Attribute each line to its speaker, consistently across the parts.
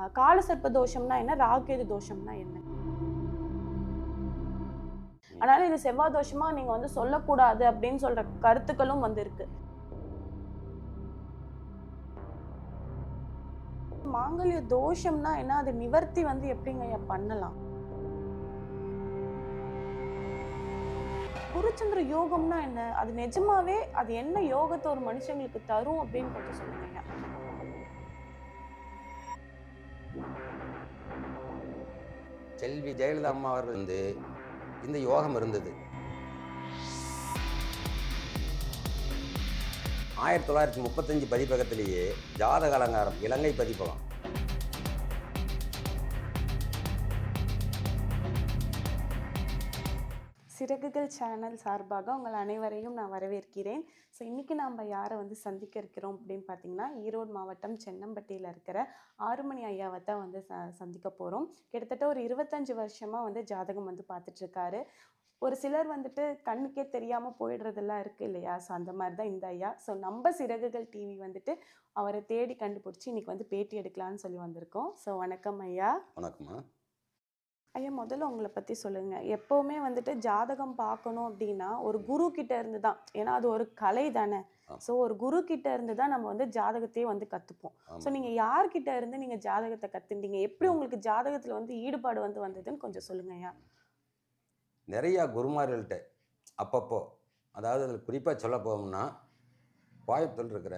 Speaker 1: கால காலசர்ப்ப தோஷம்னா என்ன? ராகேது தோஷம்னா என்ன? அதனால இது செவ்வாய் தோஷமா நீங்க வந்து சொல்லக்கூடாது அப்படின்னு சொல்ற கருத்துக்களும் வந்து இருக்கு மாங்கல்ய தோஷம்னா என்ன? அது நிவர்த்தி வந்து எப்படிங்க பண்ணலாம்? குருச்சந்திர யோகம்னா என்ன? அது நிஜமாவே அது என்ன யோகத்தை ஒரு மனுஷங்களுக்கு தரும் அப்படின்னு கொஞ்சம் சொல்லுங்க
Speaker 2: செல்வி ஜெயலலிதா அம்மா அவர்கள் வந்து இந்த யோகம் இருந்தது. ஆயிரத்தி தொள்ளாயிரத்தி முப்பத்தஞ்சு பதிப்பகத்திலேயே ஜாதக அலங்காரம் இலங்கை பதிப்பகம்.
Speaker 1: சிறகுகள் சேனல் சார்பாக உங்கள் அனைவரையும் நான் வரவேற்கிறேன். ஸோ இன்றைக்கி நாம் யாரை வந்து சந்திக்க இருக்கிறோம் அப்படின்னு பார்த்தீங்கன்னா ஈரோடு மாவட்டம் சென்னம்பட்டியில் இருக்கிற ஆறுமணி ஐயாவை தான் வந்து ச சந்திக்க போகிறோம் கிட்டத்தட்ட ஒரு இருபத்தஞ்சு வருஷமாக வந்து ஜாதகம் வந்து பார்த்துட்ருக்காரு ஒரு சிலர் வந்துட்டு கண்ணுக்கே தெரியாமல் போயிடுறதெல்லாம் இருக்குது இல்லையா? ஸோ அந்த மாதிரி தான் இந்த ஐயா. ஸோ நம்ம சிறகுகள் டிவி வந்துட்டு அவரை தேடி கண்டுபிடிச்சி இன்றைக்கி வந்து பேட்டி எடுக்கலான்னு சொல்லி வந்திருக்கோம். ஸோ வணக்கம் ஐயா.
Speaker 2: வணக்கம்மா.
Speaker 1: ஐயா முதல்ல உங்களை பற்றி சொல்லுங்க. எப்போவுமே வந்துட்டு ஜாதகம் பார்க்கணும் அப்படின்னா ஒரு குரு கிட்ட இருந்து தான் ஏன்னா அது ஒரு கலை தானே. ஸோ ஒரு குரு கிட்ட இருந்து தான் நம்ம வந்து ஜாதகத்தையே வந்து கற்றுப்போம் ஸோ நீங்கள் யார்கிட்ட இருந்து நீங்கள் ஜாதகத்தை கற்றுண்டீங்க எப்படி உங்களுக்கு ஜாதகத்தில் வந்து ஈடுபாடு வந்து வந்ததுன்னு கொஞ்சம் சொல்லுங்க ஐயா.
Speaker 2: நிறையா குருமார்கள்ட்ட அப்பப்போ அதாவது அதில் குறிப்பாக சொல்ல போகணும்னா கோயம்புத்தூர் இருக்கிற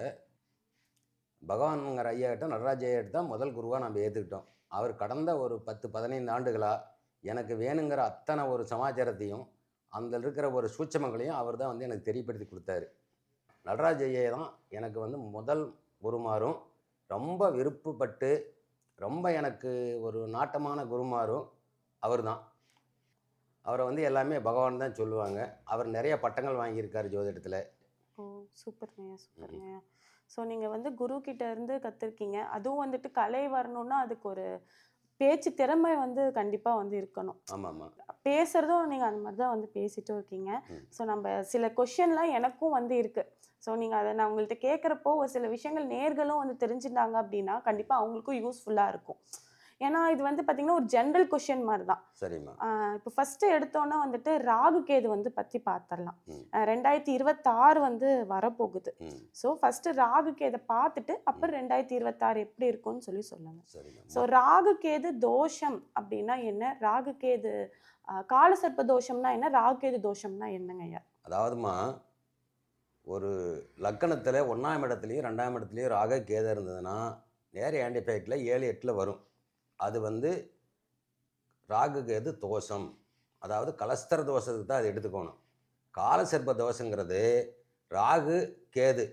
Speaker 2: பகவான்ங்கிற ஐயா கிட்ட நடராஜ ஐயா தான் முதல் குருவாக நம்ம ஏற்றுக்கிட்டோம் அவர் கடந்த ஒரு பத்து பதினைந்து ஆண்டுகளாக எனக்கு வேணுங்கிற அத்தனை ஒரு சமாச்சாரத்தையும் அந்த இருக்கிற ஒரு சூட்சமங்களையும் அவர் தான் வந்து எனக்கு தெரியப்படுத்தி கொடுத்தாரு. நடராஜ ஐயா தான் எனக்கு வந்து முதல் குருமாரும் ரொம்ப விருப்பப்பட்டு ரொம்ப எனக்கு ஒரு நாட்டமான குருமாரும் அவர் தான். அவரை வந்து எல்லாமே பகவான் தான் சொல்லுவாங்க. அவர் நிறைய பட்டங்கள் வாங்கியிருக்காரு ஜோதிடத்தில்.
Speaker 1: ஓ சூப்பர் ஸோ நீங்கள் வந்து குரு கிட்ட இருந்து கற்றுருக்கீங்க அதுவும் வந்துட்டு கலை வரணும்னா அதுக்கு ஒரு பேச்சு திறமை வந்து கண்டிப்பாக வந்து இருக்கணும். பேசுறதும் நீங்கள் அந்த மாதிரி தான் வந்து பேசிட்டும் இருக்கீங்க. ஸோ நம்ம சில கொஷின்லாம் எனக்கும் வந்து இருக்கு. ஸோ நீங்கள் அதை நான் உங்கள்கிட்ட கேட்குறப்போ ஒரு சில விஷயங்கள் நேர்களும் வந்து தெரிஞ்சுட்டாங்க அப்படின்னா கண்டிப்பாக அவங்களுக்கும் யூஸ்ஃபுல்லாக இருக்கும். ஏன்னா இது வந்து பார்த்தீங்கன்னா ஒரு ஜென்ரல் கொஷின் மாதிரி தான்
Speaker 2: சரிம்மா
Speaker 1: இப்போ ஃபஸ்ட்டு எடுத்தோன்னே வந்துட்டு ராகு கேது வந்து பற்றி பார்த்துடலாம் ரெண்டாயிரத்தி இருபத்தாறு வந்து வரப்போகுது. ஸோ ஃபஸ்ட்டு ராகு கேதை பார்த்துட்டு அப்புறம் ரெண்டாயிரத்தி இருபத்தாறு எப்படி இருக்கும்னு சொல்லி சொல்லுங்கள்
Speaker 2: சரிம்மா.
Speaker 1: ஸோ ராகு கேது தோஷம் அப்படின்னா என்ன? ராகு கேது காலசர்ப்ப தோஷம்னா என்ன? ராகு கேது தோஷம்னா என்னங்க ஐயா?
Speaker 2: அதாவதுமா ஒரு லக்கணத்தில் ஒன்றாம் இடத்துலையும் ரெண்டாம் இடத்துலையும் ராக கேத இருந்ததுன்னா நேர ஆன்டிபயோட்டிக்கில் ஏழு எட்டில் வரும். அது வந்து ராகு கேது தோஷம்? அதாவது கலஸ்தர தோஷத்துக்கு தான் அது எடுத்துக்கணும். காலசர்ப்ப தோஷங்கிறது ராகு கேது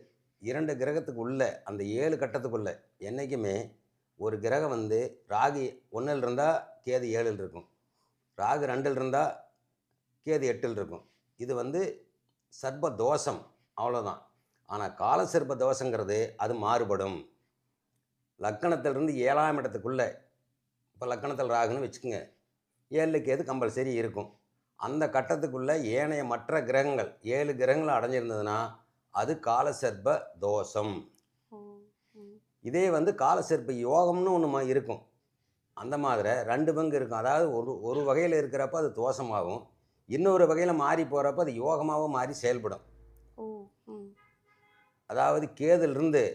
Speaker 2: இரண்டு கிரகத்துக்கு உள்ள அந்த ஏழு கட்டத்துக்குள்ளே என்றைக்குமே ஒரு கிரகம் வந்து ராகு ஒன்றில் இருந்தால் கேது ஏழில் இருக்கும். ராகு ரெண்டில் இருந்தால் கேது எட்டில் இருக்கும். இது வந்து சர்ப்ப தோஷம் அவ்வளோதான் ஆனால் காலசர்ப்ப தோஷங்கிறது அது மாறுபடும். லக்கணத்திலிருந்து ஏழாம் இடத்துக்குள்ளே இப்போ லக்கணத்தில் ராகுன்னு வச்சுக்கோங்க. ஏழில் கேது கம்பல்சரி இருக்கும். அந்த கட்டத்துக்குள்ளே ஏனைய மற்ற கிரகங்கள் ஏழு கிரகங்கள் அடைஞ்சிருந்ததுன்னா அது காலசர்ப்ப தோஷம். இதே வந்து காலசர்ப்ப யோகம்னு ஒன்று இருக்கும். அந்த மாதிரி ரெண்டு பங்கு இருக்கும். அதாவது ஒரு ஒரு வகையில் இருக்கிறப்ப அது தோஷமாகும். இன்னொரு வகையில் மாறி போகிறப்ப அது யோகமாகவும் மாறி செயல்படும். அதாவது கேதிலிருந்து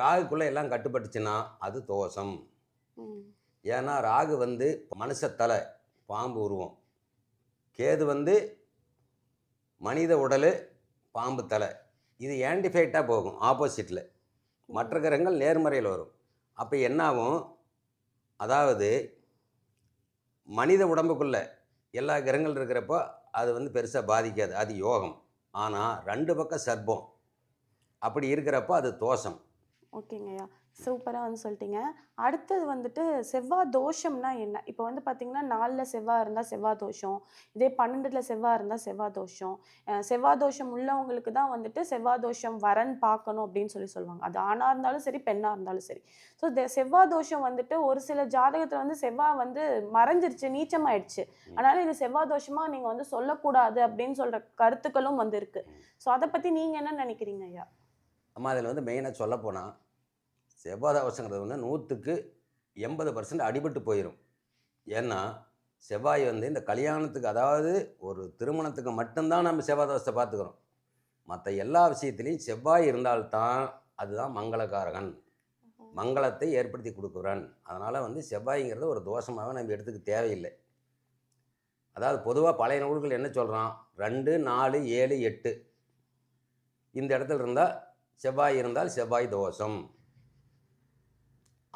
Speaker 2: ராகுக்குள்ளே எல்லாம் கட்டுப்பட்டுச்சுன்னா அது தோஷம். ஏன்னா ராகு வந்து மனுஷ தலை பாம்பு உருவம். கேது வந்து மனித உடல் பாம்பு தலை. இது ஆன்டிஃபைட்டாக போகும் ஆப்போசிட்டில் மற்ற கிரகங்கள் நேர்மறையில் வரும். அப்போ என்னாகும்? அதாவது மனித உடம்புக்குள்ள எல்லா கிரகங்கள் இருக்கிறப்போ அது வந்து பெருசாக பாதிக்காது. அது யோகம். ஆனால் ரெண்டு பக்கம் சர்ப்பம் அப்படி இருக்கிறப்போ அது தோஷம்.
Speaker 1: ஓகேங்கய்யா. சூப்பராக வந்து சொல்லிட்டீங்க. அடுத்தது வந்துட்டு செவ்வாய் தோஷம்னா என்ன? இப்போ வந்து பார்த்தீங்கன்னா நாலில் செவ்வாய் இருந்தால் செவ்வாய் தோஷம் இதே பன்னெண்டில் செவ்வாய் இருந்தால் செவ்வாய் தோஷம். செவ்வாய் தோஷம் உள்ளவங்களுக்கு தான் வந்துட்டு செவ்வாய் தோஷம் வரன் பார்க்கணும் அப்படின்னு சொல்லி சொல்லுவாங்க. அது ஆணாக இருந்தாலும் சரி பெண்ணாக இருந்தாலும் சரி. ஸோ செவ்வாய் தோஷம் வந்துட்டு ஒரு சில ஜாதகத்தில் வந்து செவ்வாய் வந்து மறைஞ்சிருச்சு நீச்சமாயிடுச்சு. அதனால இது செவ்வாய் தோஷமாக நீங்கள் வந்து சொல்லக்கூடாது அப்படின்னு சொல்கிற கருத்துக்களும் வந்து இருக்கு. ஸோ அதை பற்றி நீங்கள் என்ன நினைக்கிறீங்க ஐயா?
Speaker 2: அம்மா அதில் வந்து மெயினாக சொல்ல போனால் செவ்வாய் தோஷங்கிறது வந்து நூற்றுக்கு எண்பது பர்சன்ட் அடிபட்டு போயிடும் ஏன்னா செவ்வாய் வந்து இந்த கல்யாணத்துக்கு அதாவது ஒரு திருமணத்துக்கு மட்டும்தான் நம்ம செவ்வாய் தோஷத்தை பார்த்துக்கிறோம். மற்ற எல்லா விஷயத்துலையும் செவ்வாய் இருந்தால்தான் அதுதான் மங்களகாரகன் மங்களத்தை ஏற்படுத்தி கொடுக்குறான். அதனால் வந்து செவ்வாய்ங்கிறது ஒரு தோஷமாக நம்ம எடுத்துக்க தேவையில்லை. அதாவது பொதுவாக பழைய நூல்கள் என்ன சொல்கிறான் ரெண்டு நாலு ஏழு எட்டு. இந்த இடத்துல இருந்தால் செவ்வாய் இருந்தால் செவ்வாய் தோஷம்.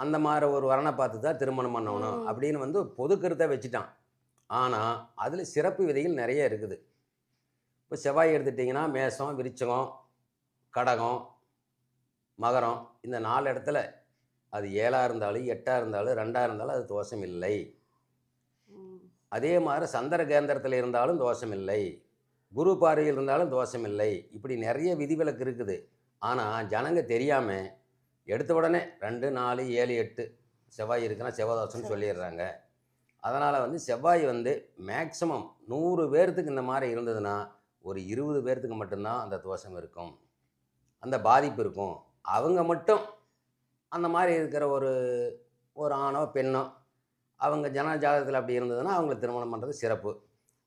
Speaker 2: அந்த மாதிரி ஒரு வரனை பார்த்து தான் திருமணம் பண்ணணும். அப்படின்னு வந்து பொது கருத்தை வச்சுட்டான். ஆனால் அதில் சிறப்பு விதிகள் நிறைய இருக்குது. இப்போ செவ்வாய் எடுத்துட்டிங்கன்னா மேஷம் விருச்சகம் கடகம் மகரம் இந்த நாலு இடத்துல அது ஏழாக இருந்தாலும் எட்டாக இருந்தாலும் ரெண்டாக இருந்தாலும் அது தோஷம் இல்லை. அதே மாதிரி சந்திர கேந்திரத்தில் இருந்தாலும் தோஷம் இல்லை. குரு பார்வையில் இருந்தாலும் தோஷம் இல்லை. இப்படி நிறைய விதிவிலக்கு இருக்குது. ஆனால் ஜனங்க தெரியாமல் எடுத்த உடனே ரெண்டு நாலு ஏழு எட்டு செவ்வாய் இருக்குன்னா செவ்வாய் தோஷம்னு
Speaker 1: சரி.
Speaker 2: சொல்லிடுறாங்க. அதனால் வந்து செவ்வாய் வந்து மேக்ஸிமம் நூறு பேர்த்துக்கு இந்த மாதிரி இருந்ததுன்னா ஒரு இருபது பேர்த்துக்கு மட்டும்தான் அந்த தோஷம் இருக்கும். அந்த பாதிப்பு இருக்கும். அவங்க மட்டும் அந்த மாதிரி இருக்கிற ஒரு ஒரு ஆணோ பெண்ணோ அவங்க ஜன ஜாதகத்தில் அப்படி இருந்ததுன்னா அவங்களை திருமணம் பண்ணுறது சிறப்பு.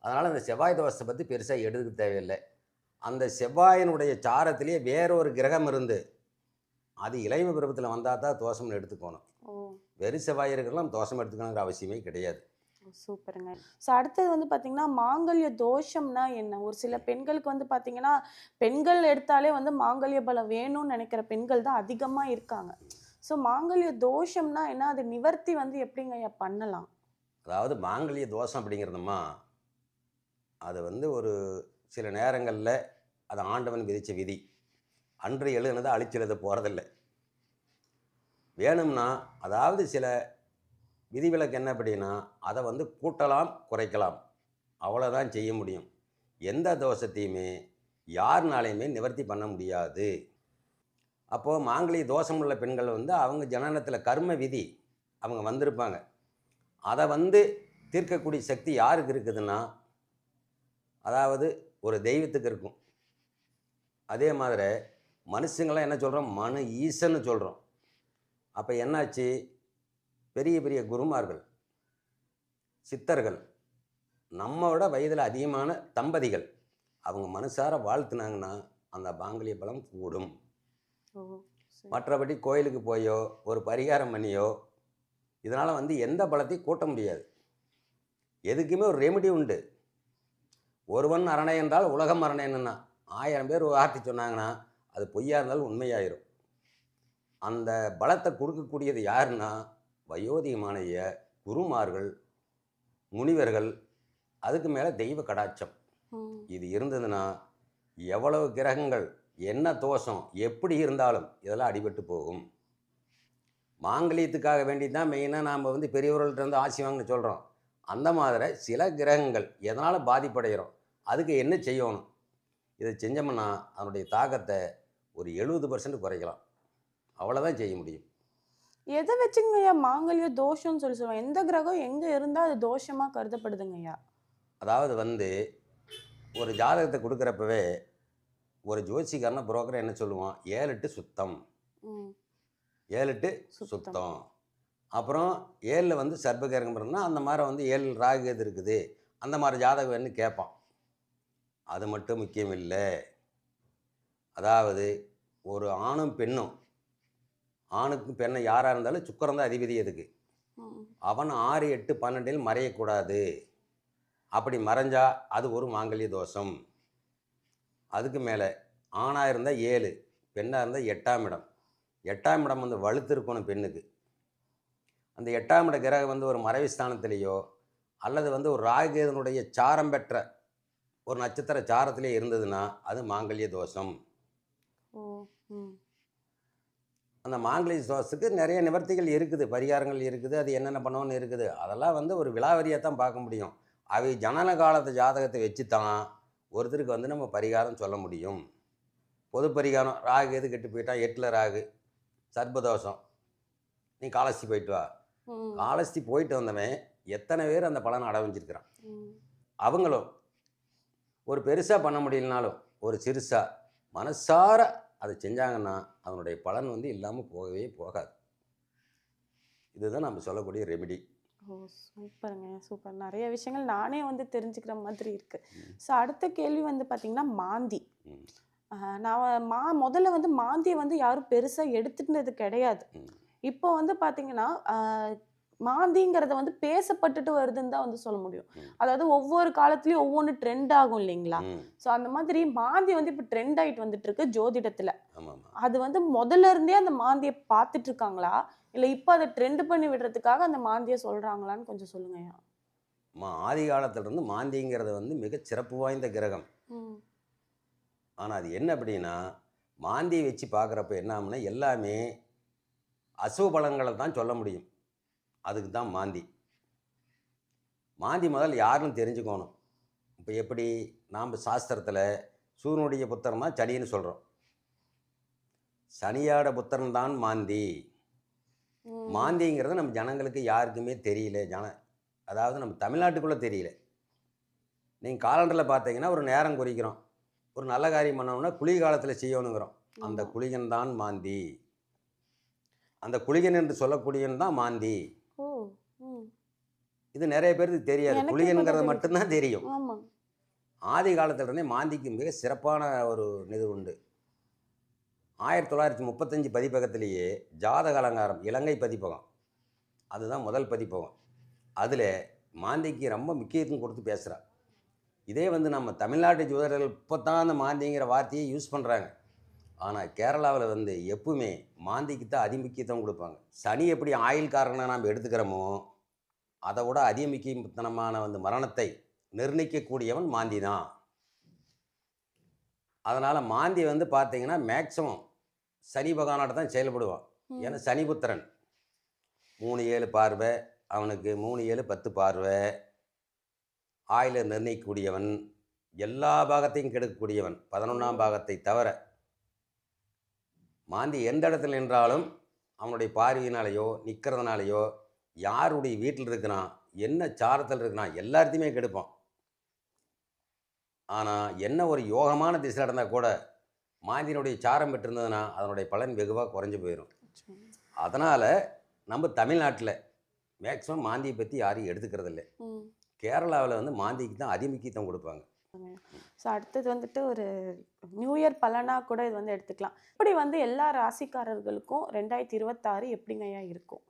Speaker 2: அதனால் அந்த செவ்வாய் தோஷத்தை பற்றி பெருசாக எடுத்துக்க தேவையில்லை. அந்த செவ்வாயினுடைய சாரத்திலேயே வேறொரு கிரகம் இருந்து அது இளைம பிறப்பத்தில் வந்தால் தான் தோஷம்னு எடுத்துக்கணும்.
Speaker 1: ஓ.
Speaker 2: வெறும் செவ்வாய் இருக்கலாம் தோஷம் எடுத்துக்கணுங்கிற அவசியமே கிடையாது.
Speaker 1: சூப்பருங்க. ஸோ அடுத்தது வந்து பார்த்தீங்கன்னா மாங்கல்ய தோஷம்னா என்ன? ஒரு சில பெண்களுக்கு வந்து பார்த்தீங்கன்னா பெண்கள் எடுத்தாலே வந்து மாங்கல்ய பலம் வேணும்னு நினைக்கிற பெண்கள் தான் அதிகமாக இருக்காங்க. ஸோ மாங்கல்ய தோஷம்னா என்ன? அது நிவர்த்தி வந்து எப்படிங்க ஐயா பண்ணலாம்?
Speaker 2: அதாவது மாங்கல்ய தோஷம் அப்படிங்கிறதுமா அது வந்து ஒரு சில நேரங்களில் அது ஆண்டவன் விதித்த விதி. அன்று எழுதுனதை அழிச்சிருத போகிறதில்ல வேணும்னா அதாவது சில விதிவிலக்கு என்ன அப்படின்னா அதை வந்து கூட்டலாம் குறைக்கலாம். அவ்வளோதான் செய்ய முடியும். எந்த தோஷத்தையுமே யாருனாலையுமே நிவர்த்தி பண்ண முடியாது. அப்போது மாங்கலி தோஷம் உள்ள பெண்கள் வந்து அவங்க ஜனனத்தில் கர்ம விதி அவங்க வந்திருப்பாங்க. அதை வந்து தீர்க்கக்கூடிய சக்தி யாருக்கு இருக்குதுன்னா அதாவது ஒரு தெய்வத்துக்கு இருக்கும். அதே மாதிரி மனுஷங்களாம் என்ன சொல்கிறோம் மனு ஈசன்னு சொல்கிறோம் அப்போ என்னாச்சு? பெரிய பெரிய குருமார்கள் சித்தர்கள் நம்மளோட வயதில் அதிகமான தம்பதிகள் அவங்க மனசார வாழ்த்துனாங்கன்னா அந்த பாங்கலிய பலம் கூடும். மற்றபடி கோயிலுக்கு போயோ ஒரு பரிகாரம் பண்ணியோ இதனால் வந்து எந்த பலத்தையும் கூட்ட முடியாது. எதுக்குமே ஒரு ரெமெடி உண்டு. ஒருவன் அரணை என்றால் உலகம் அரணை ஆயிரம் பேர் ஒரு சொன்னாங்கன்னா அது பொய்யா இருந்தாலும் உண்மையாயிரும். அந்த பலத்தை கொடுக்கக்கூடியது யாருன்னா வயோதிகமானைய குருமார்கள் முனிவர்கள் அதுக்கு மேலே தெய்வ கடாட்சம். இது இருந்ததுன்னா எவ்வளவு கிரகங்கள் என்ன தோஷம் எப்படி இருந்தாலும் இதெல்லாம் அடிபட்டு போகும். மாங்கலியத்துக்காக வேண்டி தான் மெயினாக நாம் வந்து பெரியவர்கள்ட்ட இருந்து ஆசி வாங்கன்னு சொல்கிறோம் அந்த மாதிரி சில கிரகங்கள் எதனால் பாதிப்படைகிறோம்? அதுக்கு என்ன செய்யணும்? இதை செஞ்சோம்னா அதனுடைய தாக்கத்தை ஒரு எழுபது பர்சன்ட் குறைக்கலாம். அவ்வளோதான் செய்ய முடியும்.
Speaker 1: எதை வச்சுங்க ஐயா மாங்கல்ய தோஷம்னு சொல்லி சொல்லுவாங்க. எந்த கிரகம் எங்க இருந்தா அது தோஷமா கருதப்படுதுங்க ஐயா
Speaker 2: அதாவது வந்து ஒரு ஜாதகத்தை கொடுக்குறப்பவே ஒரு ஜோசிக்காரன புரோக்கர் என்ன சொல்லுவான்? ஏழு எட்டு சுத்தம். ஏழு எட்டு
Speaker 1: சுத்தம்.
Speaker 2: சுத்தம். அப்புறம் ஏழில் வந்து சர்பகிரகம் இருந்தால் அந்த மாதிரி வந்து ஏழு ராகு எது இருக்குது. அந்த மாதிரி ஜாதகம் வேணும்னு கேட்பான். அது மட்டும் முக்கியம் இல்லை அதாவது ஒரு ஆணும் பெண்ணும் ஆணுக்கும் பெண்ணும் யாராக இருந்தாலும் சுக்கரம் தான் அதிபதி அதுக்கு. அவன் ஆறு எட்டு பன்னெண்டில் மறையக்கூடாது. அப்படி மறைஞ்சா அது ஒரு மாங்கல்ய தோஷம். அதுக்கு மேலே ஆணாக இருந்தால் ஏழு பெண்ணாக இருந்தால் எட்டாம் இடம். எட்டாம் இடம் வந்து வலுத்து இருக்கணும் பெண்ணுக்கு. அந்த எட்டாம் இட கிரகம் வந்து ஒரு மறைவு ஸ்தானத்திலேயோ அல்லது வந்து ஒரு ராகுகேதனுடைய சாரம் பெற்ற ஒரு நட்சத்திர சாரத்திலே இருந்ததுன்னா அது மாங்கல்ய தோஷம். அந்த மாங்கல்ய தோஷத்துக்கு நிறைய நிவர்த்திகள் இருக்குது பரிகாரங்கள் இருக்குது அது என்னென்ன பண்ணணும்னு இருக்குது. அதெல்லாம் வந்து ஒரு விலாவரியாக தான் பார்க்க முடியும். அவை ஜனன காலத்து ஜாதகத்தை வச்சு தான் ஒருத்தருக்கு வந்து நம்ம பரிகாரம் சொல்ல முடியும். பொது பரிகாரம் ராகு எது கெட்டு போயிட்டா எட்டில் ராகு சர்பதோஷம் நீ காலஸ்தி போயிட்டு வா. காலஸ்தி போயிட்டு வந்தவன் எத்தனை பேர் அந்த பலனை அடைஞ்சிருக்கிறான். அவங்களும் ஒரு பெருசாக பண்ண முடியலனாலும் ஒரு சிறுசாக மனசார அதை செஞ்சாங்கன்னா அதனுடைய பலன் வந்து இல்லாமல் போகவே போகாது. இதுதான் நம்ம சொல்லக்கூடிய ரெமிடி
Speaker 1: ஓ சூப்பருங்க சூப்பர். நிறைய விஷயங்கள் நானே வந்து தெரிஞ்சுக்கிற மாதிரி இருக்கு.
Speaker 2: ம்.
Speaker 1: ஸோ அடுத்த கேள்வி வந்து பார்த்தீங்கன்னா மாந்தி. நான் மா முதல்ல வந்து மாந்தியை வந்து யாரும் பெருசாக எடுத்துக்கினது கிடையாது. இப்போ வந்து பார்த்தீங்கன்னா மாந்திங்கிறத வந்து பேசப்பட்டுட்டு வருதுன்னு தான் வந்து சொல்ல முடியும். அதாவது ஒவ்வொரு காலத்துலயும் ஒவ்வொன்று ட்ரெண்ட் ஆகும் இல்லைங்களா? ஸோ அந்த மாதிரி மாந்தி வந்து இப்போ ட்ரெண்ட் ஆயிட்டு வந்துட்டு இருக்கு ஜோதிடத்துல அது வந்து முதல்ல இருந்தே அந்த மாந்தியை பார்த்துட்டு இருக்காங்களா இல்லை இப்போ அதை ட்ரெண்ட் பண்ணி விடுறதுக்காக அந்த மாந்தியை சொல்றாங்களான்னு கொஞ்சம் சொல்லுங்கய்யா
Speaker 2: மா ஆதி காலத்திலிருந்து மாந்திங்கிறது வந்து மிக சிறப்பு வாய்ந்த கிரகம். ஆனால் அது என்ன அப்படின்னா மாந்தியை வச்சு பார்க்குறப்ப என்ன ஆகும்னா எல்லாமே அசுவ பலன்களை தான் சொல்ல முடியும். அதுக்கு தான் மாந்தி. மாந்தி முதல் யாருன்னு தெரிஞ்சுக்கணும். இப்போ எப்படி நாம் சாஸ்திரத்தில் சூரியனுடைய புத்திரன் தான் சனின்னு சொல்கிறோம் சனியாட புத்திரன் தான் மாந்தி. மாந்திங்கிறது நம்ம ஜனங்களுக்கு யாருக்குமே தெரியல. ஜன அதாவது நம்ம தமிழ்நாட்டுக்குள்ளே தெரியல. நீங்கள் காலண்டரில் பார்த்தீங்கன்னா ஒரு நேரம் குறிக்கிறோம். ஒரு நல்ல காரியம் பண்ணோம்னா குளிர் காலத்தில் செய்யணுங்கிறோம். அந்த. குளிகன் தான் மாந்தி. அந்த குளிகன் என்று சொல்லக்கூடியவன் தான் மாந்தி. இது நிறைய பேருக்கு தெரியாது.
Speaker 1: இப்பதான்
Speaker 2: மட்டும்தான் தெரியும். ஆதி காலத்திலிருந்தே மாந்திக்கு மிக சிறப்பான ஒரு இது உண்டு. ஆயிரத்தி தொள்ளாயிரத்தி முப்பத்தஞ்சு பதிப்பகத்திலேயே ஜாதக அலங்காரம் இலங்கை பதிப்பகம். அதுதான் முதல் பதிப்பகம். அதில் மாந்திக்கு ரொம்ப முக்கியத்துவம் கொடுத்து பேசுகிறா இதே வந்து நம்ம தமிழ்நாட்டு ஜோதிடர்கள் இப்போ தான் அந்த மாந்திங்கிற வார்த்தையை யூஸ் பண்ணுறாங்க ஆனால் கேரளாவில் வந்து எப்பவுமே மாந்திக்கு தான் அதிமுக்கியத்துவம் கொடுப்பாங்க. சனி எப்படி ஆயுள் காரணம் நாம் எடுத்துக்கிறோமோ அதை விட அதிமுக்கியத்தனமான வந்து மரணத்தை நிர்ணயிக்கக்கூடியவன் மாந்தி தான் அதனால் மாந்தி வந்து பார்த்தீங்கன்னா மேக்ஸிமம் சனி பகவானோட தான் செயல்படுவான். ஏன்னா சனிபுத்திரன். மூணு ஏழு பார்வை. அவனுக்கு மூணு ஏழு பத்து பார்வை. ஆயில நிர்ணயிக்கக்கூடியவன். எல்லா பாகத்தையும் கெடுக்கக்கூடியவன். பதினொன்றாம் பாகத்தை தவிர. மாந்தி எந்த இடத்துல நின்றாலும் அவனுடைய பார்வையினாலேயோ நிற்கிறதுனாலையோ யாருடைய வீட்டில் இருக்கிறான் என்ன சாரத்தில் இருக்கிறான் எல்லாத்தையுமே கெடுப்பான். ஆனால் என்ன ஒரு யோகமான திசை நடந்தால் கூட மாந்தியினுடைய சாரம் பெற்றிருந்ததுன்னா அதனுடைய பலன் வெகுவாக குறைஞ்சு போயிடும் அதனால் நம்ம தமிழ்நாட்டில் மேக்ஸிமம் மாந்தியை பற்றி யாரும் எடுத்துக்கிறது இல்லை
Speaker 1: ம்.
Speaker 2: கேரளாவில் வந்து மாந்திக்கு தான் அதிமுக்கியத்துவம் கொடுப்பாங்க.
Speaker 1: ஸோ அடுத்தது வந்துட்டு ஒரு நியூ இயர் பலனா கூட இது வந்து எடுத்துக்கலாம். இப்படி வந்து எல்லா ராசிக்காரர்களுக்கும் ரெண்டாயிரத்தி இருபத்தாறு எப்படிங்கய்யா இருக்கும்?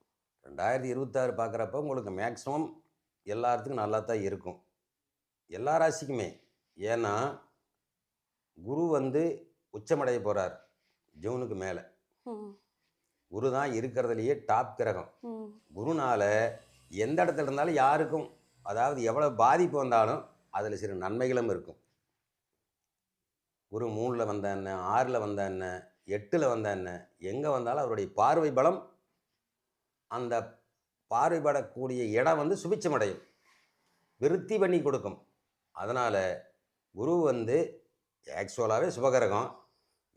Speaker 2: ரெண்டாயிரத்தி இருபத்தாறு பார்க்குறப்ப உங்களுக்கு மேக்ஸிமம் எல்லாத்துக்கும் நல்லா தான் இருக்கும். எல்லா ராசிக்குமே. ஏன்னா குரு வந்து உச்சமடைய போகிறார் ஜூனுக்கு மேலே. குரு தான் இருக்கிறதுலையே டாப் கிரகம். குருனால எந்த இடத்துல இருந்தாலும் யாருக்கும் அதாவது எவ்வளோ பாதிப்பு வந்தாலும் அதில் சில நன்மைகளும் இருக்கும். குரு மூணில் வந்த என்ன ஆறில் வந்த என்ன எட்டில் வந்த என்ன எங்கே வந்தாலும் அவருடைய பார்வை பலம் அந்த பார்வைப்படக்கூடிய இடம் வந்து சுபிச்சமடையும் விருத்தி பண்ணி கொடுக்கும். அதனால் குரு வந்து ஆக்சுவலாகவே சுபகிரகம்.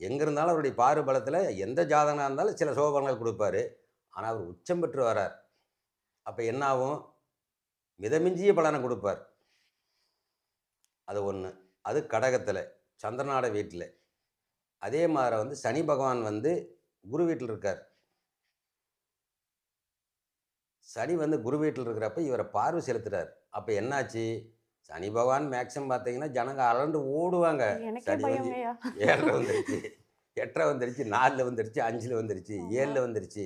Speaker 2: எங்கே இருந்தாலும் அவருடைய பார்வை பலத்தில் எந்த ஜாதகனாக இருந்தாலும் சில சோபங்கள் கொடுப்பாரு. ஆனால் அவர் உச்சம் பெற்று வரார். அப்போ என்ன ஆகும் மிதமிஞ்சிய பலனை கொடுப்பார். அது ஒன்று அது கடகத்தில் சந்திரநாட வீட்டில். அதே மாதிரி வந்து சனி பகவான் வந்து குரு வீட்டில் இருக்கார். சனி வந்து குரு வீட்டில் இருக்கிறப்ப இவரை பார்வை செலுத்துறார். அப்போ என்னாச்சு? சனி பகவான் மேக்ஸிமம் பார்த்தீங்கன்னா ஜனங்க அலண்டு ஓடுவாங்க. சனி வந்து ஏழில் வந்துருச்சு. எட்டரை வந்துருச்சு நாலில் வந்துருச்சு அஞ்சில் வந்துருச்சு. ஏழில் வந்துருச்சு.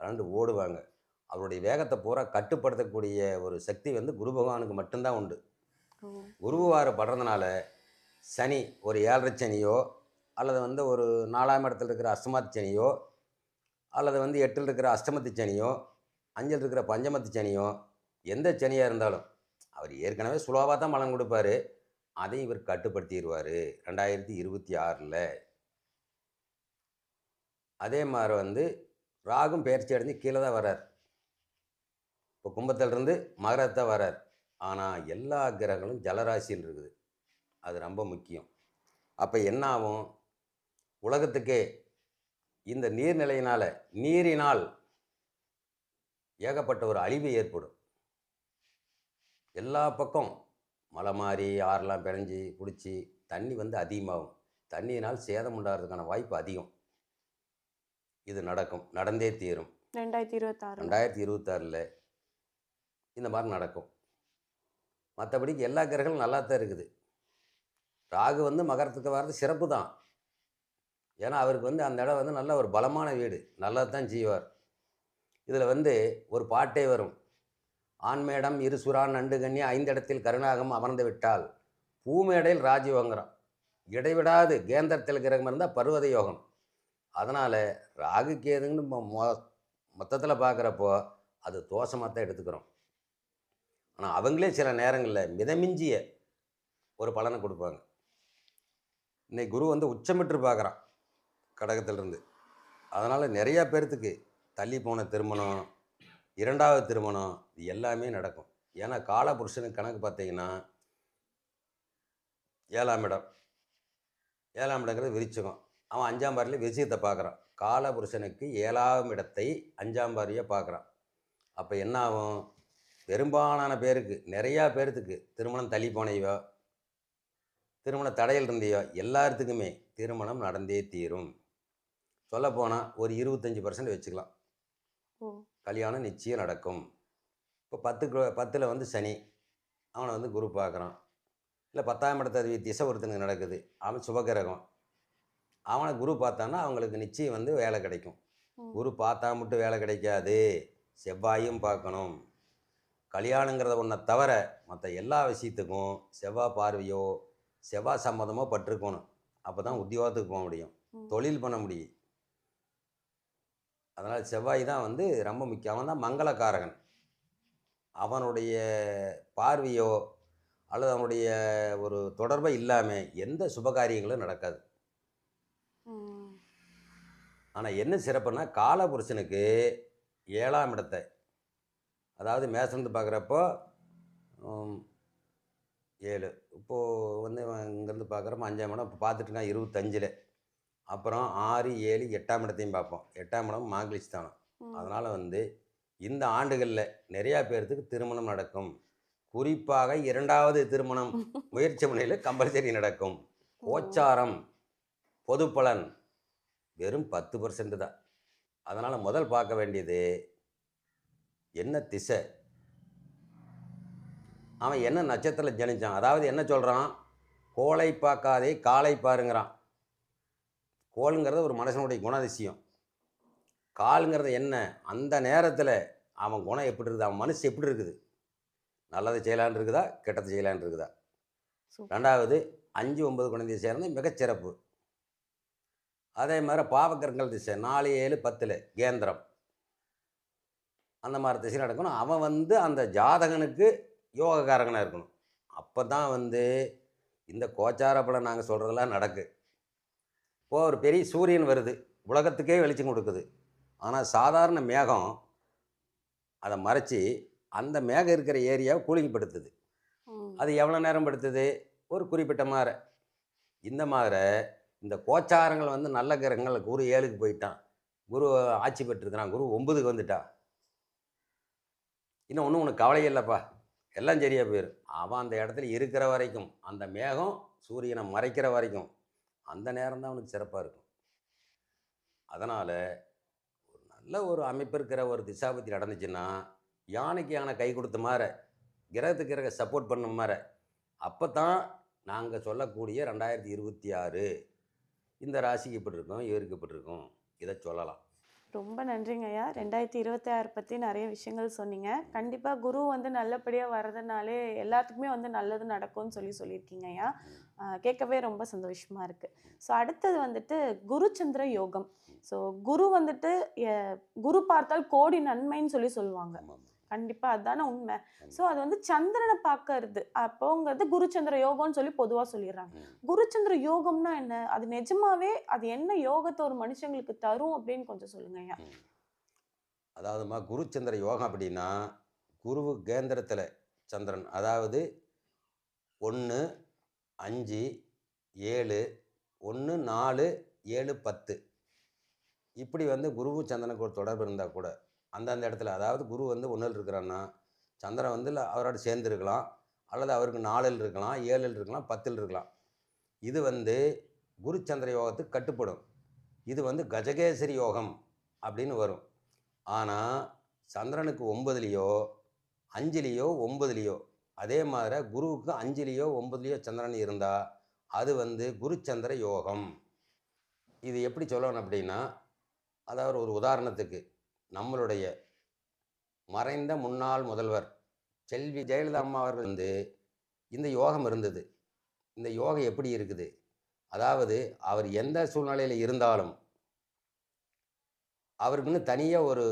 Speaker 2: கலந்து ஓடுவாங்க. அவருடைய வேகத்தை பூரா கட்டுப்படுத்தக்கூடிய ஒரு சக்தி வந்து குரு பகவானுக்கு மட்டும்தான் உண்டு. குருவாறு படுறதுனால சனி ஒரு ஏழரை சனியோ அல்லது வந்து ஒரு நாலாம் இடத்துல இருக்கிற அஷ்டமத்து சனியோ அல்லது வந்து எட்டில் இருக்கிற அஷ்டமத்து சனியோ அஞ்சல் இருக்கிற பஞ்சமத்து சனியோ எந்த சனியாக இருந்தாலும் அவர் ஏற்கனவே சுலபாக தான் பலன் கொடுப்பாரு. அதை இவர் கட்டுப்படுத்திடுவார் ரெண்டாயிரத்தி இருபத்தி ஆறில். அதே மாதிரி வந்து ராகும் பயிற்சி அடைஞ்சு கீழே தான் வர்றார். இப்போ கும்பத்திலிருந்து மகரத்தை வர்றார். ஆனால் எல்லா கிரகங்களும் ஜலராசியில் இருக்குது. அது ரொம்ப முக்கியம். அப்போ என்ன ஆகும்? உலகத்துக்கே இந்த நீர்நிலையினால் நீரினால் ஏகப்பட்ட ஒரு அழிவு ஏற்படும். எல்லா பக்கம் மலை மாறி ஆறெல்லாம் பிணைஞ்சி பிடிச்சி தண்ணி வந்து அதிகமாகும். தண்ணியினால் சேதம் உண்டாகிறதுக்கான வாய்ப்பு அதிகம். இது நடக்கும். நடந்தே தீரும்.
Speaker 1: ரெண்டாயிரத்தி இருபத்தாறு
Speaker 2: ரெண்டாயிரத்தி இருபத்தாறில் இந்த மாதிரி நடக்கும். மற்றபடிக்கு எல்லா கிரகங்களும் நல்லா தான் இருக்குது. ராகு வந்து மகரத்துக்கு வர்றது சிறப்பு தான் ஏன்னா அவருக்கு வந்து அந்த இடம் வந்து நல்ல ஒரு பலமான வீடு. நல்லது தான் செய்வார். இதில் வந்து ஒரு பாட்டே வரும். ஆண்மேடம் இரு சுறா நண்டு கண்ணி ஐந்திடத்தில் கருணாகம் அமர்ந்து விட்டால் பூமேடையில் ராஜயோகங்கிறோம் இடைவிடாது கேந்திரத்தில் கிரகம் இருந்தால் பருவத யோகம். அதனால் ராகு கேதுன்னு மொ மொ- மொத்தத்தில் பார்க்குறப்போ அது தோஷமாக தான் எடுத்துக்கிறோம். ஆனால் அவங்களே சில நேரங்களில் மிதமிஞ்சிய ஒரு பலனை கொடுப்பாங்க. இன்னைக்கு குரு வந்து உச்சமிட்டு பார்க்குறான். கடகத்திலிருந்து. அதனால் நிறையா பேர்த்துக்கு தள்ளி போன திருமணம் இரண்டாவது திருமணம் இது எல்லாமே நடக்கும். ஏன்னா காலபுருஷனுக்கு கணக்கு பார்த்தீங்கன்னா ஏழாம் இடம். ஏழாம் இடங்கிறது விரிச்சகம். அவன் அஞ்சாம் பாரியில் விருச்சிகத்தை பார்க்குறான். காலபுருஷனுக்கு ஏழாம் இடத்தை அஞ்சாம் பாரியை பார்க்குறான். அப்போ என்ன ஆகும்? பெரும்பாலான பேருக்கு நிறையா பேர்த்துக்கு திருமணம் தள்ளி போனையோ திருமண தடையில் இருந்தையோ எல்லாத்துக்குமே திருமணம் நடந்தே தீரும். சொல்லப்போனால் ஒரு இருபத்தஞ்சி பர்சன்ட் வச்சுக்கலாம். கல்யாணம் நிச்சயம் நடக்கும். இப்போ பத்துக்கு பத்தில் வந்து சனி. அவனை வந்து குரு பார்க்குறான். இல்லை பத்தாம் இடத்த திசை ஒருத்தனுக்கு நடக்குது. அவன் சுபகிரகம். அவனை குரு பார்த்தான்னா அவங்களுக்கு நிச்சயம் வந்து வேலை கிடைக்கும். குரு பார்த்தா மட்டும் வேலை கிடைக்காது. செவ்வாயும் பார்க்கணும். கல்யாணங்கிறத ஒன்றை தவிர மற்ற எல்லா விஷயத்துக்கும் செவ்வாய் பார்வையோ செவ்வாய் சம்மதமோ பட்டிருக்கணும். அப்போ தான் உத்தியோகத்துக்கு போக முடியும். தொழில் பண்ண முடியும். அதனால் செவ்வாய் தான் வந்து ரொம்ப முக்கியம். அவன் தான் மங்களக்காரகன். அவனுடைய பார்வையோ அல்லது அவனுடைய ஒரு தொடர்பை இல்லாமல் எந்த சுபகாரியங்களும் நடக்காது. ஆனால் என்ன சிறப்புன்னா காலபுருஷனுக்கு ஏழாம் இடத்தை. அதாவது மேசந்து பார்க்குறப்போ ஏழு. இப்போது வந்து இங்கேருந்து பார்க்குறப்ப அஞ்சாம் இடம் இப்போ பார்த்துட்டுனா இருபத்தஞ்சில். அப்புறம் ஆறு ஏழு எட்டாம் இடத்தையும் பார்ப்போம். எட்டாம் இடம் மாங்கிலிஷ் தானம்.
Speaker 1: ம்.
Speaker 2: அதனால் வந்து இந்த ஆண்டுகளில் நிறையா பேர்த்துக்கு திருமணம் நடக்கும். குறிப்பாக இரண்டாவது திருமணம் முயற்சி முனையில் கம்பல்சரி நடக்கும். கோச்சாரம் பொது பலன் வெறும் பத்து பர்சன்ட் தான். அதனால் முதல் பார்க்க வேண்டியது என்ன திசை? அவன் என்ன நட்சத்திரம் ஜனிச்சான்? அதாவது என்ன சொல்கிறான் கோளை பார்க்காதே காலை பாருங்கிறான். கோளுங்கிறது ஒரு மனுஷனுடைய குணதிசயம். காலுங்கிறது என்ன? அந்த நேரத்தில் அவன் குணம் எப்படி இருக்குது? அவன் மனசு எப்படி இருக்குது? நல்லதை செய்யலான்னு இருக்குதா? கெட்டதை செய்யலான்னு இருக்குதா. ரெண்டாவது அஞ்சு ஒன்பது குழந்தைய சேர்ந்து மிகச்சிறப்பு அதே மாதிரி பாவக்கரங்கள் திசை நாலு ஏழு பத்தில் கேந்திரம். அந்த மாதிரி திசை நடக்கணும். அவன் வந்து அந்த ஜாதகனுக்கு யோகக்காரகனாக இருக்கணும். அப்போ தான் வந்து இந்த கோச்சார பலன் நாங்கள் சொல்கிறதெல்லாம் நடக்கு. இப்போ ஒரு பெரிய சூரியன் வருது. உலகத்துக்கே வெளிச்சம் கொடுக்குது. ஆனால் சாதாரண மேகம் அதை மறைச்சி அந்த மேகம் இருக்கிற ஏரியாவை கூலிங் படுத்துது. அது எவ்வளோ நேரம் படுத்துது? ஒரு குறிப்பிட்ட மாதிரி இந்த மாதிரி இந்த கோச்சாரங்கள் வந்து நல்ல கிரகங்கள். குரு ஏழுக்கு போயிட்டான். குரு ஆட்சி பெற்றிருக்கிறான். குரு ஒன்பதுக்கு வந்துட்டான் இன்னும் ஒன்றும் உனக்கு கவலை இல்லைப்பா. எல்லாம் சரியாக போயிடும் அவன் அந்த இடத்துல இருக்கிற வரைக்கும் அந்த மேகம் சூரியனை மறைக்கிற வரைக்கும் அந்த நேரம் தான் அவனுக்கு சிறப்பாக இருக்கும். அதனால் ஒரு நல்ல ஒரு அமைப்பு இருக்கிற ஒரு திசாபத்தி நடந்துச்சுன்னா யானைக்கு யானை கை கொடுத்த மாதிரி கிரகத்துக்கு கிரக சப்போர்ட் பண்ண மாதிரி அப்போ தான் நாங்கள் சொல்லக்கூடிய ரெண்டாயிரத்தி இருபத்தி ஆறு இந்த ராசிக்கு இப்படி இருக்கும் இவருக்கு இப்படி இருக்கும் இதை சொல்லலாம்.
Speaker 1: ரொம்ப நன்றிங்க ஐயா. ரெண்டாயிரத்தி இருபத்தி ஆறு பற்றி நிறைய விஷயங்கள் சொன்னீங்க. கண்டிப்பாக குரு வந்து நல்லபடியாக வர்றதுனாலே எல்லாத்துக்குமே வந்து நல்லது நடக்கும்னு சொல்லி சொல்லியிருக்கீங்க ஐயா. கேட்கவே ரொம்ப சந்தோஷமா இருக்கு. ஸோ அடுத்தது வந்துட்டு குருச்சந்திர யோகம். ஸோ குரு வந்துட்டு குரு பார்த்தால் கோடி நன்மைன்னு சொல்லி சொல்லுவாங்க.
Speaker 2: ஆமாம்
Speaker 1: கண்டிப்பா அதான உண்மை. ஸோ அது வந்து சந்திரனை பார்க்கறது. அப்போங்கிறது குருச்சந்திர யோகம்னு சொல்லி பொதுவா சொல்லிடுறாங்க. குருச்சந்திர யோகம்னா என்ன? அது நிஜமாவே அது என்ன யோகத்தை ஒரு மனுஷங்களுக்கு தரும் அப்படின்னு கொஞ்சம் சொல்லுங்க ஐயா.
Speaker 2: அதாவதுமா குருச்சந்திர யோகம் அப்படின்னா குருவு கேந்திரத்தில் சந்திரன். அதாவது ஒன்று அஞ்சு ஏழு ஒன்று நாலு ஏழு பத்து. இப்படி வந்து குருவும் சந்திரனுக்கு ஒரு தொடர்பு இருந்தால் கூட அந்தந்த இடத்துல அதாவது குரு வந்து ஒன்றில் இருக்கிறான்னா சந்திரன் வந்து அவரோட சேர்ந்துருக்கலாம் அல்லது அவருக்கு நாலில் இருக்கலாம் ஏழில் இருக்கலாம் பத்தில் இருக்கலாம். இது வந்து குரு சந்திர யோகத்துக்கு கட்டுப்படும். இது வந்து கஜகேசரி யோகம் அப்படின்னு வரும். ஆனால் சந்திரனுக்கு ஒன்பதுலேயோ அஞ்சுலேயோ ஒன்பதுலேயோ அதே மாதிரி குருவுக்கு அஞ்சுலேயோ ஒம்பதுலேயோ சந்திரன் இருந்தால் அது வந்து குருச்சந்திர யோகம். இது எப்படி சொல்லணும் அப்படின்னா அதாவது ஒரு உதாரணத்துக்கு நம்மளுடைய மறைந்த முன்னாள் முதல்வர் செல்வி ஜெயலலிதா அம்மா அவர்கள் வந்து இந்த யோகம் இருந்தது. இந்த யோகம் எப்படி இருக்குது? அதாவது அவர் எந்த சூழ்நிலையில் இருந்தாலும் அவருக்குன்னு தனியாக ஒரு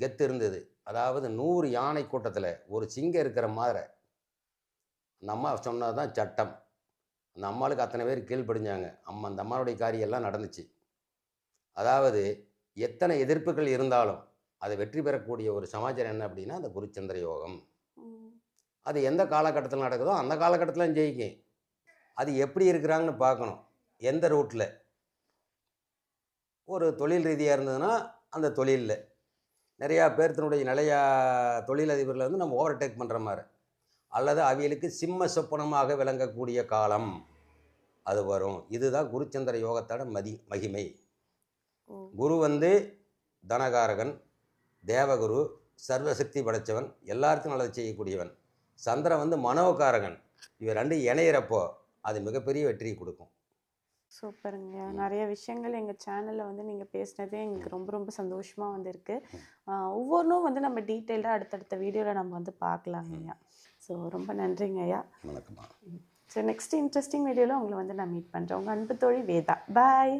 Speaker 2: கெத்து இருந்தது. அதாவது நூறு யானை கூட்டத்தில் ஒரு சிங்கம் இருக்கிற மாதிரி அந்த அம்மா சொன்னது தான் சட்டம். அந்த அம்மாளுக்கு அத்தனை பேர் கீழ்ப்படிஞ்சாங்க. அம்மா அந்த அம்மாவுடைய காரியம் எல்லாம் நடந்துச்சு. அதாவது எத்தனை எதிர்ப்புகள் இருந்தாலும் அதை வெற்றி பெறக்கூடிய ஒரு சமாச்சாரம் என்ன அப்படின்னா அந்த குருச்சந்திர யோகம். அது எந்த காலகட்டத்தில் நடக்குதோ அந்த காலகட்டத்தில் ஜெயிக்கும். அது எப்படி இருக்கிறாங்கன்னு பார்க்கணும். எந்த ரூட்டில் ஒரு தொழில் ரீதியாக இருந்ததுன்னா அந்த தொழிலில். நிறையா பேர்த்தினுடைய நிலைய தொழிலதிபர்களை வந்து நம்ம ஓவர்டேக் பண்ணுற மாதிரி. அல்லது அவியலுக்கு சிம்ம சொப்பனமாக விளங்கக்கூடிய காலம் அது வரும். இதுதான் குருச்சந்திர யோகத்தோட மதி மகிமை. குரு வந்து தனகாரகன் தேவகுரு சர்வசக்தி படைச்சவன் எல்லாருக்கும் நல்லது செய்யக்கூடியவன். சந்திரன் வந்து மனோகாரகன். இவ ரெண்டு இணையிறப்போ அது மிகப்பெரிய வெற்றியை கொடுக்கும்.
Speaker 1: சூப்பருங்க. நிறைய விஷயங்கள் எங்கள் சேனலில் வந்து நீங்கள் பேசினதே எங்களுக்கு ரொம்ப ரொம்ப சந்தோஷமாக வந்திருக்கு. ஒவ்வொன்றும் வந்து நம்ம டீட்டெயில்டாக அடுத்தடுத்த வீடியோவில் நம்ம வந்து பார்க்கலாங்க ஸோ ரொம்ப நன்றிங்க ஐயா.
Speaker 2: வணக்கம்மா.
Speaker 1: ஸோ நெக்ஸ்ட் இன்ட்ரெஸ்டிங் வீடியோவில் உங்களை வந்து நான் மீட் பண்ணுறேன் உங்கள் அன்பு தோழி வேதா. பாய்